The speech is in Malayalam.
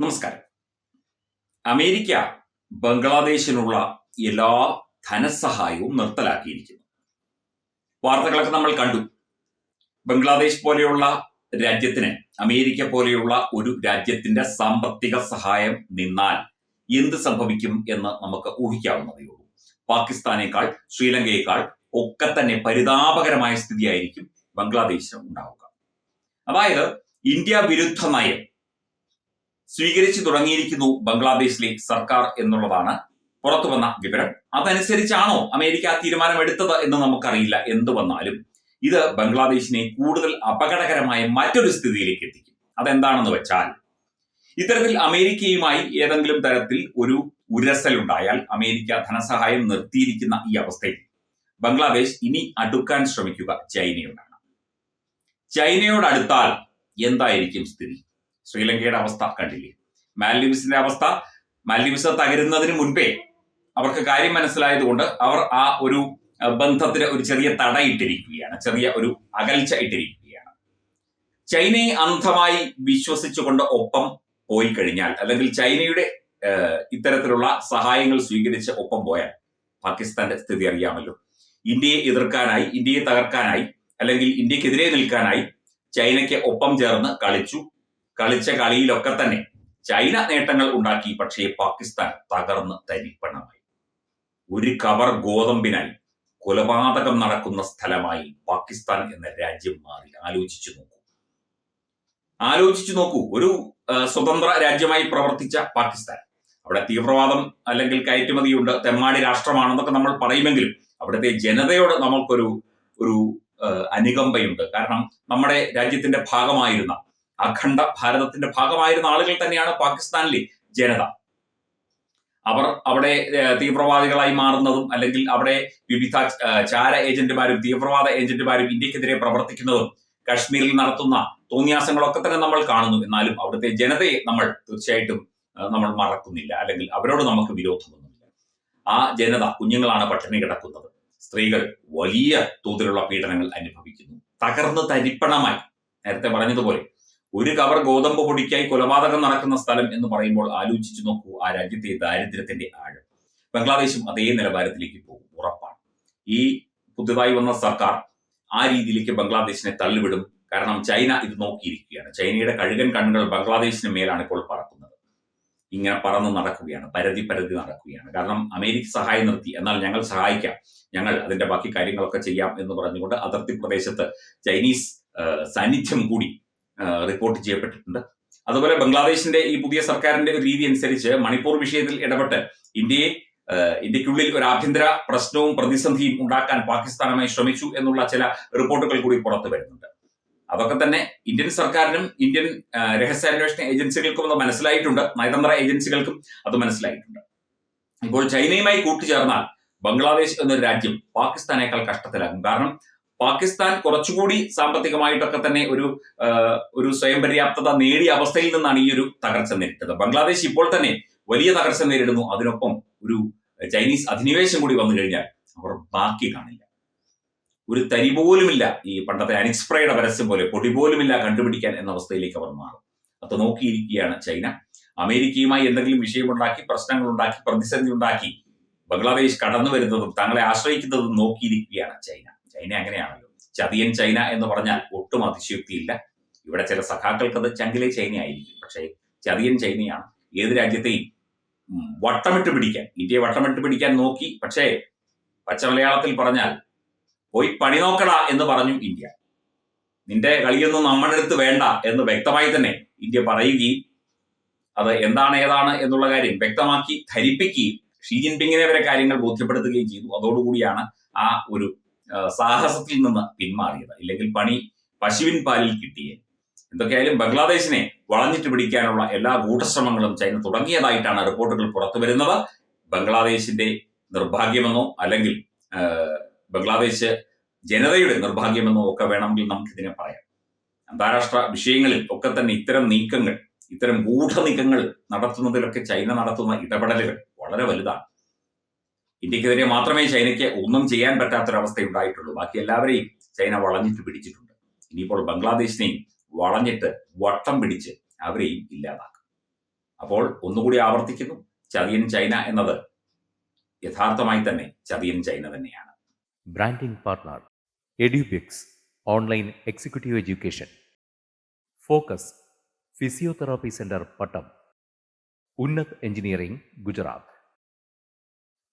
നമസ്കാരം. അമേരിക്ക ബംഗ്ലാദേശിനുള്ള എല്ലാ ധനസഹായവും നിർത്തലാക്കിയിരിക്കുന്നു. വാർത്തകളൊക്കെ നമ്മൾ കണ്ടു. ബംഗ്ലാദേശ് പോലെയുള്ള രാജ്യത്തിന് അമേരിക്ക പോലെയുള്ള ഒരു രാജ്യത്തിന്റെ സാമ്പത്തിക സഹായം നിന്നാൽ എന്ത് സംഭവിക്കും എന്ന് നമുക്ക് ഊഹിക്കാവുന്നതേ ഉള്ളൂ. പാകിസ്ഥാനേക്കാൾ ശ്രീലങ്കയേക്കാൾ ഒക്കെ തന്നെ പരിതാപകരമായ സ്ഥിതിയായിരിക്കും ബംഗ്ലാദേശിന് ഉണ്ടാവുക. അതായത് ഇന്ത്യ വിരുദ്ധ നയം സ്വീകരിച്ചു തുടങ്ങിയിരിക്കുന്നു ബംഗ്ലാദേശിലെ സർക്കാർ എന്നുള്ളതാണ് പുറത്തു വന്ന വിവരം. അതനുസരിച്ചാണോ അമേരിക്ക ആ തീരുമാനം എന്ന് നമുക്കറിയില്ല എന്ത് വന്നാലും. ഇത് ബംഗ്ലാദേശിനെ കൂടുതൽ അപകടകരമായ മറ്റൊരു സ്ഥിതിയിലേക്ക് എത്തിക്കും. അതെന്താണെന്ന് വെച്ചാൽ ഇത്തരത്തിൽ അമേരിക്കയുമായി ഏതെങ്കിലും തരത്തിൽ ഒരു ഉരസൽ ഉണ്ടായാൽ അമേരിക്ക ധനസഹായം നിർത്തിയിരിക്കുന്ന ഈ അവസ്ഥയിൽ ബംഗ്ലാദേശ് ഇനി അടുക്കാൻ ശ്രമിക്കുക ചൈനയോടാണ് ചൈനയോടടുത്താൽ എന്തായിരിക്കും സ്ഥിതി? ശ്രീലങ്കയുടെ അവസ്ഥ കണ്ടില്ലേ? മാൽഡീവ്സിന്റെ അവസ്ഥ മാൽഡീവ്സ് തകരുന്നതിന് മുൻപേ അവർക്ക് കാര്യം മനസ്സിലായതുകൊണ്ട് അവർ ആ ഒരു ബന്ധത്തിന് ഒരു ചെറിയ തട ഇട്ടിരിക്കുകയാണ് ചെറിയ ഒരു അകൽച്ച ഇട്ടിരിക്കുകയാണ്. ചൈനയെ അന്ധമായി വിശ്വസിച്ചുകൊണ്ട് ഒപ്പം പോയി കഴിഞ്ഞാൽ അല്ലെങ്കിൽ ചൈനയുടെ ഇത്തരത്തിലുള്ള സഹായങ്ങൾ സ്വീകരിച്ച് ഒപ്പം പോയാൽ പാകിസ്ഥാന്റെ സ്ഥിതി അറിയാമല്ലോ. ഇന്ത്യയെ എതിർക്കാനായി ഇന്ത്യയെ തകർക്കാനായി അല്ലെങ്കിൽ ഇന്ത്യക്കെതിരെ നിൽക്കാനായി ചൈനയ്ക്ക് ഒപ്പം ചേർന്ന് കളിച്ചു. കളിച്ച കളിയിലൊക്കെ തന്നെ ചൈന നേട്ടങ്ങൾ ഉണ്ടാക്കി പക്ഷേ പാകിസ്ഥാൻ തകർന്ന് തരിപ്പണമായി. ഒരു കവർ ഗോതമ്പിനായി കൊലപാതകം നടക്കുന്ന സ്ഥലമായി പാകിസ്ഥാൻ എന്ന രാജ്യം മാറി. ആലോചിച്ചു നോക്കൂ. ആലോചിച്ചു നോക്കൂ. ഒരു സ്വതന്ത്ര രാജ്യമായി പ്രവർത്തിച്ച പാകിസ്ഥാൻ. അവിടെ തീവ്രവാദം അല്ലെങ്കിൽ കയറ്റുമതിയുണ്ട് തെമ്മാടി രാഷ്ട്രമാണെന്നൊക്കെ നമ്മൾ പറയുമെങ്കിലും അവിടുത്തെ ജനതയോട് നമ്മൾക്കൊരു ഒരു അനുകമ്പയുണ്ട്. കാരണം നമ്മുടെ രാജ്യത്തിന്റെ ഭാഗമായിരുന്ന അഖണ്ഡ ഭാരതത്തിന്റെ ഭാഗമായിരുന്ന ആളുകൾ തന്നെയാണ് പാകിസ്ഥാനിലെ ജനത. അവർ അവിടെ തീവ്രവാദികളായി മാറുന്നതും അല്ലെങ്കിൽ അവിടെ വിവിധ ചാര ഏജന്റുമാരും തീവ്രവാദ ഏജന്റുമാരും ഇന്ത്യക്കെതിരെ പ്രവർത്തിക്കുന്നതും കാശ്മീരിൽ നടത്തുന്ന തോന്നിയാസങ്ങളൊക്കെ തന്നെ നമ്മൾ കാണുന്നു. എന്നാലും അവിടുത്തെ ജനതയെ നമ്മൾ തീർച്ചയായിട്ടും നമ്മൾ മറക്കുന്നില്ല. അല്ലെങ്കിൽ അവരോട് നമുക്ക് വിരോധമൊന്നുമില്ല. ആ ജനത കുഞ്ഞുങ്ങളാണ് പട്ടിണി കിടക്കുന്നത്. സ്ത്രീകൾ വലിയ തോതിലുള്ള പീഡനങ്ങൾ അനുഭവിക്കുന്നു. തകർന്ന് തരിപ്പണമായി. നേരത്തെ പറഞ്ഞതുപോലെ ഒരു കവർ ഗോതമ്പ് പൊടിക്കായി കൊലപാതകം നടക്കുന്ന സ്ഥലം എന്ന് പറയുമ്പോൾ ആലോചിച്ചു നോക്കൂ ആ രാജ്യത്തെ ദാരിദ്ര്യത്തിന്റെ ആഴം. ബംഗ്ലാദേശും അതേ നിലവാരത്തിലേക്ക് പോകും ഉറപ്പാണ്. ഈ പുതുതായി വന്ന സർക്കാർ ആ രീതിയിലേക്ക് ബംഗ്ലാദേശിനെ തള്ളിവിടും. കാരണം ചൈന ഇത് നോക്കിയിരിക്കുകയാണ്. ചൈനയുടെ കഴുകൻ കണ്ണുകൾ ബംഗ്ലാദേശിന് മേലാണ് ഇപ്പോൾ പറക്കുന്നത്. ഇങ്ങനെ പറന്ന് നടക്കുകയാണ് പരതി പരതി നടക്കുകയാണ്. കാരണം അമേരിക്ക സഹായം നിർത്തി എന്നാൽ ഞങ്ങൾ സഹായിക്കാം. ഞങ്ങൾ അതിന്റെ ബാക്കി കാര്യങ്ങളൊക്കെ ചെയ്യാം എന്ന് പറഞ്ഞുകൊണ്ട് അതിർത്തി പ്രദേശത്ത് ചൈനീസ് സാന്നിധ്യം കൂടി റിപ്പോർട്ട് ചെയ്യപ്പെട്ടിട്ടുണ്ട്. അതുപോലെ ബംഗ്ലാദേശിന്റെ ഈ പുതിയ സർക്കാരിന്റെ ഒരു രീതി അനുസരിച്ച് മണിപ്പൂർ വിഷയത്തിൽ ഇടപെട്ട് ഇന്ത്യയെ ഇന്ത്യക്കുള്ളിൽ ഒരു ആഭ്യന്തര പ്രശ്നവും പ്രതിസന്ധിയും ഉണ്ടാക്കാൻ പാകിസ്ഥാനുമായി ശ്രമിച്ചു എന്നുള്ള ചില റിപ്പോർട്ടുകൾ കൂടി പുറത്തു വരുന്നുണ്ട്. അതൊക്കെ തന്നെ ഇന്ത്യൻ സർക്കാരിനും ഇന്ത്യൻ രഹസ്യാന്വേഷണ ഏജൻസികൾക്കും അത് മനസ്സിലായിട്ടുണ്ട്. നയതന്ത്ര ഏജൻസികൾക്കും അത് മനസ്സിലായിട്ടുണ്ട്. ഇപ്പോൾ ചൈനയുമായി കൂട്ടുചേർന്നാൽ ബംഗ്ലാദേശ് എന്നൊരു രാജ്യം പാകിസ്ഥാനേക്കാൾ കഷ്ടത്തിലാകും. കാരണം പാകിസ്ഥാൻ കുറച്ചുകൂടി സാമ്പത്തികമായിട്ടൊക്കെ തന്നെ ഒരു ഒരു സ്വയം പര്യാപ്തത നേടിയ അവസ്ഥയിൽ നിന്നാണ് ഈ ഒരു തകർച്ച നേരിട്ടത്. ബംഗ്ലാദേശ് ഇപ്പോൾ തന്നെ വലിയ തകർച്ച നേരിടുന്നു. അതിനൊപ്പം ഒരു ചൈനീസ് അധിനിവേശം കൂടി വന്നു കഴിഞ്ഞാൽ അവർ ബാക്കി കാണില്ല. ഒരു തരി പോലുമില്ല ഈ പണ്ടത്തെ അനിക്സ്പ്രയുടെ പരസ്യം പോലെ പൊടി പോലുമില്ല കണ്ടുപിടിക്കാൻ എന്ന അവസ്ഥയിലേക്ക് അവർ മാറും. അത് നോക്കിയിരിക്കുകയാണ് ചൈന. അമേരിക്കയുമായി എന്തെങ്കിലും വിഷയമുണ്ടാക്കി പ്രശ്നങ്ങൾ ഉണ്ടാക്കി പ്രതിസന്ധി ഉണ്ടാക്കി ബംഗ്ലാദേശ് കടന്നു വരുന്നതും തങ്ങളെ ആശ്രയിക്കുന്നതും നോക്കിയിരിക്കുകയാണ് ചൈന. ചൈന അങ്ങനെയാണല്ലോ ചതിയൻ ചൈന എന്ന് പറഞ്ഞാൽ ഒട്ടും അതിശയോക്തിയില്ല. ഇവിടെ ചില സഖാക്കൾക്ക് അത് ചങ്കിലെ ചൈന ആയിരിക്കും പക്ഷേ ചതിയൻ ചൈനയാണ്. ഏത് രാജ്യത്തെയും വട്ടമിട്ട് പിടിക്കാൻ. ഇന്ത്യയെ വട്ടമിട്ട് പിടിക്കാൻ നോക്കി. പക്ഷേ പച്ച മലയാളത്തിൽ പറഞ്ഞാൽ പോയി പണി നോക്കടാ എന്ന് പറഞ്ഞു ഇന്ത്യ. നിന്റെ കളിയൊന്നും നമ്മുടെ അടുത്ത് വേണ്ട എന്ന് വ്യക്തമായി തന്നെ ഇന്ത്യ പറയുകയും അത് എന്താണ് ഏതാണ് എന്നുള്ള കാര്യം വ്യക്തമാക്കി ധരിപ്പിക്കുകയും ഷീ ജിൻപിങ്ങിനെ വരെ കാര്യങ്ങൾ ബോധ്യപ്പെടുത്തുകയും ചെയ്തു. അതോടുകൂടിയാണ് ആ ഒരു സാഹസത്തിൽ നിന്ന് പിന്മാറിയത്. ഇല്ലെങ്കിൽ പണി പശുവിൻ പാലിൽ കിട്ടിയേ. എന്തൊക്കെയായാലും ബംഗ്ലാദേശിനെ വളഞ്ഞിട്ട് പിടിക്കാനുള്ള എല്ലാ ഗൂഢശ്രമങ്ങളും ചൈന തുടങ്ങിയതായിട്ടാണ് റിപ്പോർട്ടുകൾ പുറത്തു വരുന്നത്. ബംഗ്ലാദേശിന്റെ നിർഭാഗ്യമെന്നോ അല്ലെങ്കിൽ ബംഗ്ലാദേശ് ജനതയുടെ നിർഭാഗ്യമെന്നോ ഒക്കെ വേണമെങ്കിൽ നമുക്കിതിനെ പറയാം. അന്താരാഷ്ട്ര വിഷയങ്ങളിൽ ഒക്കെ തന്നെ ഇത്തരം നീക്കങ്ങൾ ഇത്തരം ഗൂഢ നീക്കങ്ങൾ നടത്തുന്നതിലൊക്കെ ചൈന നടത്തുന്ന ഇടപെടലുകൾ വളരെ വലുതാണ്. ഇന്ത്യക്കെതിരെ മാത്രമേ ചൈനയ്ക്ക് ഒന്നും ചെയ്യാൻ പറ്റാത്തൊരവസ്ഥ ഉണ്ടായിട്ടുള്ളൂ ബാക്കി എല്ലാവരെയും ചൈന വളഞ്ഞിട്ട് പിടിച്ചിട്ടുണ്ട്. ഇനിയിപ്പോൾ ബംഗ്ലാദേശിനെയും വളഞ്ഞിട്ട് വട്ടം പിടിച്ച് അവരെയും ഇല്ലാതാക്കും. അപ്പോൾ ഒന്നുകൂടി ആവർത്തിക്കുന്നു. ചതിയൻ ചൈന എന്നത് യഥാർത്ഥമായി തന്നെ ചതിയൻ ചൈന തന്നെയാണ്. Branding partner Edubix online executive education focus physiotherapy centre Pattom Unnath engineering Gujarat